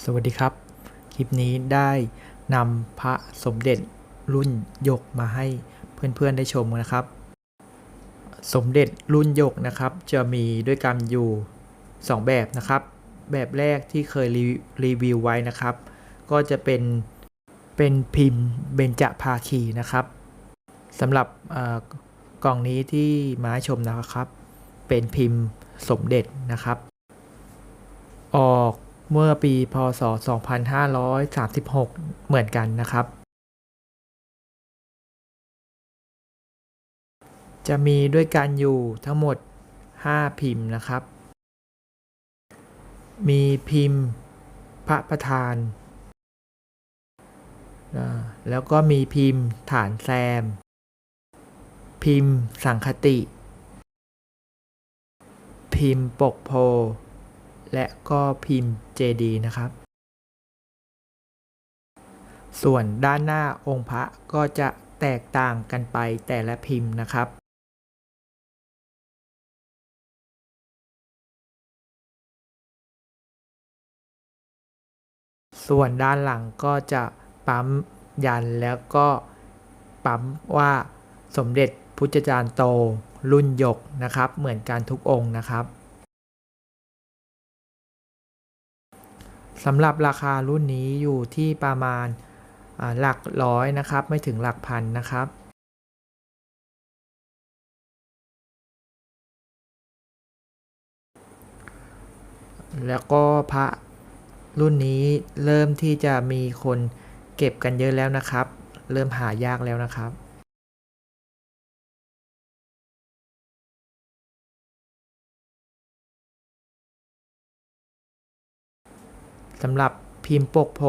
สวัสดีครับ คลิปนี้ได้นำพระสมเด็จรุ่นยกมาให้เพื่อนๆได้ชมนะครับ สมเด็จรุ่นยกนะครับ จะมีด้วยกันอยู่ 2 แบบนะครับ แบบแรกที่เคยรีรีวิวไว้นะครับ ก็จะเป็นเป็นพิมพ์เบญจภาคีนะครับสำหรับกล่องนี้ที่มาให้ชมนะครับ เป็นพิมพ์สมเด็จนะครับ ออก เมื่อปีพศ 2536 เหมือนกันนะครับ จะมีด้วยกันอยู่ทั้งหมด 5 พิมพ์นะครับ มีพิมพ์พระประธาน แล้วก็มีพิมพ์ฐานแซม พิมพ์สังคติ พิมพ์ปกโพ และก็พิมพ์เจดีนะครับ ส่วนด้านหน้าองค์พระก็จะแตกต่างกันไปแต่ละพิมพ์นะครับส่วนด้านหลังก็จะปั๊มยันแล้วก็ปั๊มว่าสมเด็จพุทธจารย์โตรุ่นหยกนะครับ เหมือนกันทุกองค์นะครับ สำหรับราคารุ่นนี้อยู่ที่ประมาณหลักร้อยนะครับ ไม่ถึงหลักพันนะครับแล้วก็พระรุ่นนี้เริ่มที่จะมีคนเก็บกันเยอะแล้วนะครับ เริ่มหายากแล้วนะครับ สำหรับพิมพ์ปกโพ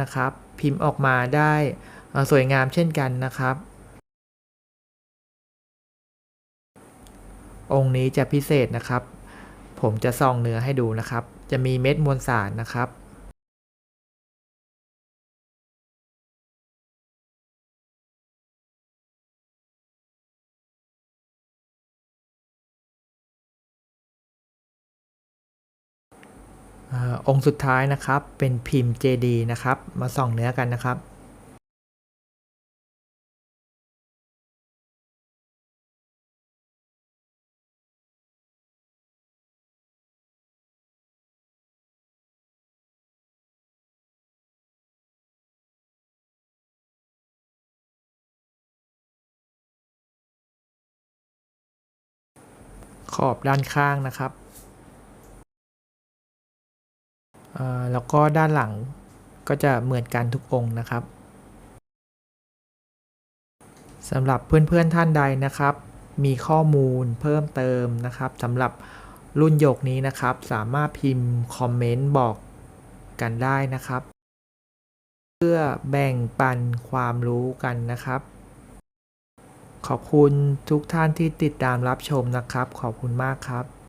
นะครับ พิมพ์ออกมาได้สวยงามเช่นกันนะครับ องค์นี้จะพิเศษนะครับ ผมจะส่องเนื้อให้ดูนะครับ จะมีเม็ดมวลสารนะครับ อองค์สุดท้ายนะครับเป็นพิมพ์เจดีนะครับ มาส่องเนื้อกันนะครับขอบด้านข้างนะครับ แล้วก็ด้านหลังก็จะเหมือนกันทุกองค์นะครับสำหรับเพื่อนๆท่านใดนะครับ มีข้อมูลเพิ่มเติมนะครับสำหรับรุ่นหยกนี้นะครับ สามารถพิมพ์คอมเมนต์บอกกันได้นะครับ เพื่อแบ่งปันความรู้กันนะครับ ขอบคุณทุกท่านที่ติดตามรับชมนะครับ ขอบคุณมากครับ